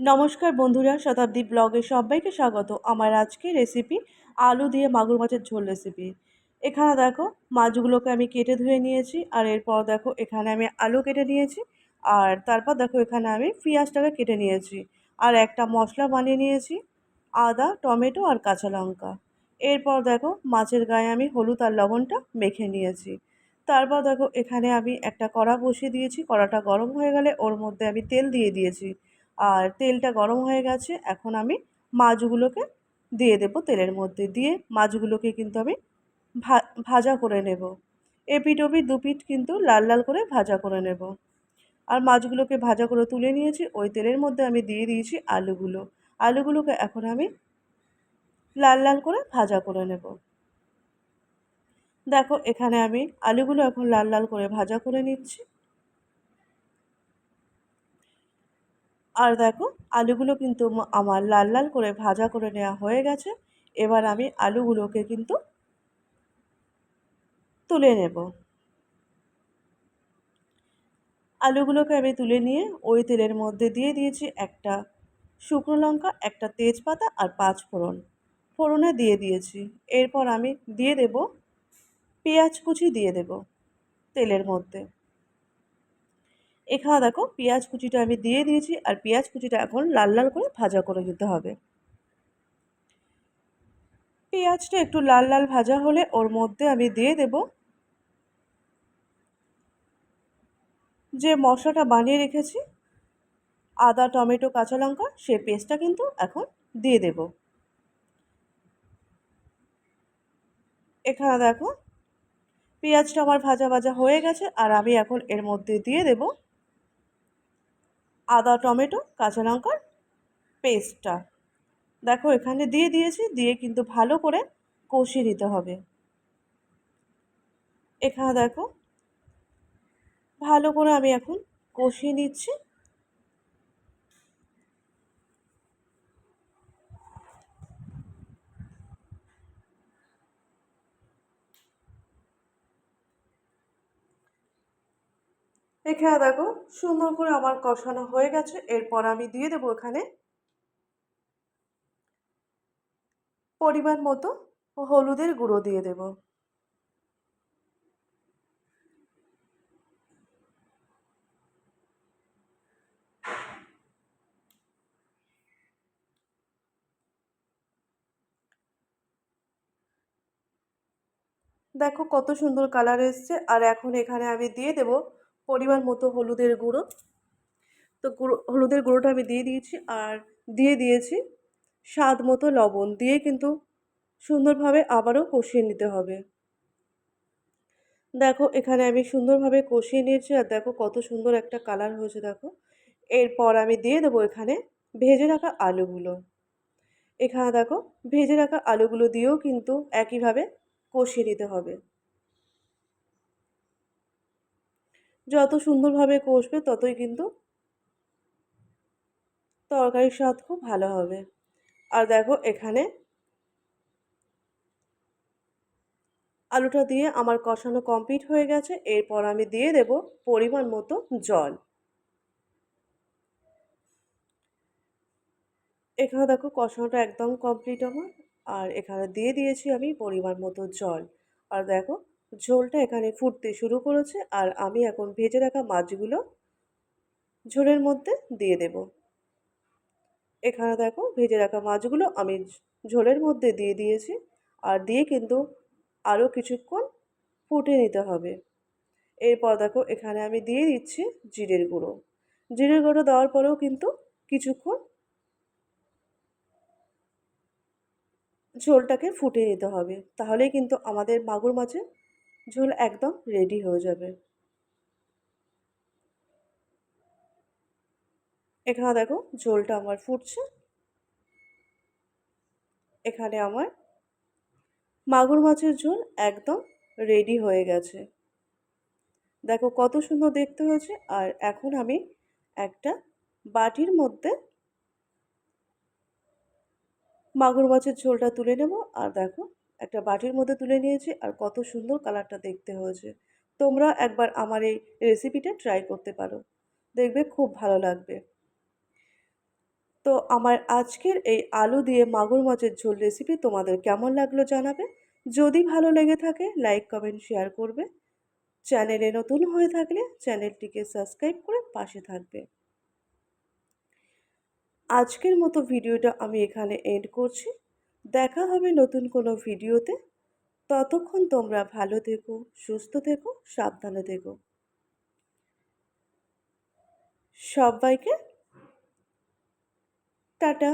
নমস্কার বন্ধুরা, শতাব্দী ব্লগে সবাইকে স্বাগত। আমার আজকের রেসিপি আলু দিয়ে মাগুর মাছের ঝোল রেসিপি এখানে দেখো, মাছগুলোকে আমি কেটে ধুয়ে নিয়েছি, আর এরপর দেখো, এখানে আমি আলু কেটে নিয়েছি, আর তারপর দেখো, এখানে আমি পেঁয়াজটাকে কেটে নিয়েছি, আর একটা মশলা বানিয়ে নিয়েছি, আদা, টমেটো, আর কাঁচা লঙ্কা। এরপর দেখো, মাছের গায়ে আমি হলুদ আর লবণটা মেখে নিয়েছি। তারপর দেখো, এখানে আমি একটা কড়া বসিয়ে দিয়েছি, কড়াটা গরম হয়ে গেলে ওর মধ্যে আমি তেল দিয়ে দিয়েছি। আর তেলটা গরম হয়ে গেছে, এখন আমি মাছগুলোকে দিয়ে দেবো তেলের মধ্যে দিয়ে। মাছগুলোকে কিন্তু আমি ভা, ভাজা করে নেব। এপিট ওপিট দুপিট কিন্তু লাল লাল করে ভাজা করে নেব। আর মাছগুলোকে ভাজা করে তুলে নিয়েছি, ওই তেলের মধ্যে আমি দিয়ে দিয়েছি আলুগুলো। আলুগুলোকে এখন আমি লাল লাল করে ভাজা করে নেব। দেখো, এখানে আমি আলুগুলো এখন লাল লাল করে ভাজা করে নিচ্ছি। আর দেখো, আলুগুলো কিন্তু আমার লাল লাল করে ভাজা করে নেওয়া হয়ে গেছে। এবার আমি আলুগুলোকে কিন্তু তুলে নেব। আলুগুলোকে আমি তুলে নিয়ে ওই তেলের মধ্যে দিয়ে দিয়েছি একটা শুকনো লঙ্কা, একটা তেজপাতা আর পাঁচ ফোড়ন। ফোড়নে দিয়ে দিয়েছি। এরপর আমি দিয়ে দেব পেঁয়াজ কুচি দিয়ে দেব তেলের মধ্যে। এখানে দেখো, পেঁয়াজ কুচিটা আমি দিয়ে দিয়েছি আর পেঁয়াজ কুচিটা এখন লাল লাল করে ভাজা করে দিতে হবে। পেঁয়াজটা একটু লাল লাল ভাজা হলে ওর মধ্যে আমি দিয়ে দেব যে মশলাটা বানিয়ে রেখেছি, আদা, টমেটো, কাঁচা লঙ্কা, সে পেস্টটা কিন্তু এখন দিয়ে দেব। এখানে দেখো, পেঁয়াজটা আমার ভাজা ভাজা হয়ে গেছে আর আমি এখন এর মধ্যে দিয়ে দেবো আদা, টমেটো, কাঁচা লঙ্কার পেস্টটা। দেখো, এখানে দিয়ে দিয়েছি, দিয়ে কিন্তু ভালো করে কষিয়ে নিতে হবে। এখানে দেখো, ভালো করে আমি এখন কষিয়ে নিচ্ছি। এখানে দেখো, সুন্দর করে আমার কষানো হয়ে গেছে, এরপর আমি দিয়ে দেবো এখানে পরিমাণ মতো হলুদের গুঁড়ো দিয়ে দেব। দেখো কত সুন্দর কালার এসছে, আর এখন এখানে আমি দিয়ে দেব পরিমাণ মতো হলুদের গুঁড়ো। তো গুঁড়ো, হলুদের গুঁড়োটা আমি দিয়ে দিয়েছি আর দিয়ে দিয়েছি স্বাদ মতো লবণ দিয়ে কিন্তু সুন্দরভাবে আবারও কষিয়ে নিতে হবে। দেখো এখানে আমি সুন্দরভাবে কষিয়ে নিয়েছি আর দেখো কত সুন্দর একটা কালার হয়েছে দেখো। এরপর আমি দিয়ে দেবো এখানে ভেজে রাখা আলুগুলো। এখানে দেখো ভেজে রাখা আলুগুলো দিয়েও কিন্তু একইভাবে কষিয়ে নিতে হবে। যত সুন্দরভাবে কষবে ততই কিন্তু তরকারির স্বাদ খুব ভালো হবে। আর দেখো এখানে আলুটা দিয়ে আমার কষানো কমপ্লিট হয়ে গেছে। এরপর আমি দিয়ে দেব পরিমাণ মতো জল। এখানে দেখো কষানোটা একদম কমপ্লিট আমার। আর এখানে দিয়ে দিয়েছি আমি পরিমাণ মতো জল। আর দেখো ঝোলটা এখানে ফুটতে শুরু করেছে আর আমি এখন ভেজে রাখা মাছগুলো ঝোলের মধ্যে দিয়ে দেব। এখানে দেখো ভেজে রাখা মাছগুলো আমি ঝোলের মধ্যে দিয়ে দিয়েছি আর দিয়ে কিন্তু আরও কিছুক্ষণ ফুটে নিতে হবে। এরপর দেখো এখানে আমি দিয়ে দিচ্ছি জিরের গুঁড়ো। জিরের গুঁড়ো দেওয়ার পরেও কিন্তু কিছুক্ষণ ঝোলটাকে ফুটিয়ে নিতে হবে। তাহলেই কিন্তু আমাদের মাগুর মাছের ঝোল একদম রেডি হয়ে যাবে। এখানে দেখো ঝোলটা আমার ফুটছে। এখানে আমার মাগুর মাছের ঝোল একদম রেডি হয়ে গেছে। দেখো কত সুন্দর দেখতে হয়েছে আর এখন আমি একটা বাটির মধ্যে মাগুর মাছের ঝোলটা তুলে নেব। আর দেখো একটা বাটির মধ্যে তুলে নিয়েছি আর কত সুন্দর কালারটা দেখতে হয়েছে। তোমরা একবার আমার এই রেসিপিটা ট্রাই করতে পারো। দেখবে খুব ভালো লাগবে। তো আমার আজকের এই আলু দিয়ে মাগুর মাছের ঝোল রেসিপি তোমাদের কেমন লাগল জানাবে? যদি ভালো লেগে থাকে লাইক কমেন্ট শেয়ার করবে। চ্যানেলে নতুন হয়ে থাকলে চ্যানেলটিকে সাবস্ক্রাইব করে পাশে থাকবে। আজকের মতো ভিডিওটা আমি এখানে এন্ড করছি। দেখা হবে নতুন কোনো ভিডিওতে। ততক্ষণ তোমরা ভালো থেকো, সুস্থ থেকো, সাবধানে থেকো। সবাইকে টাটা।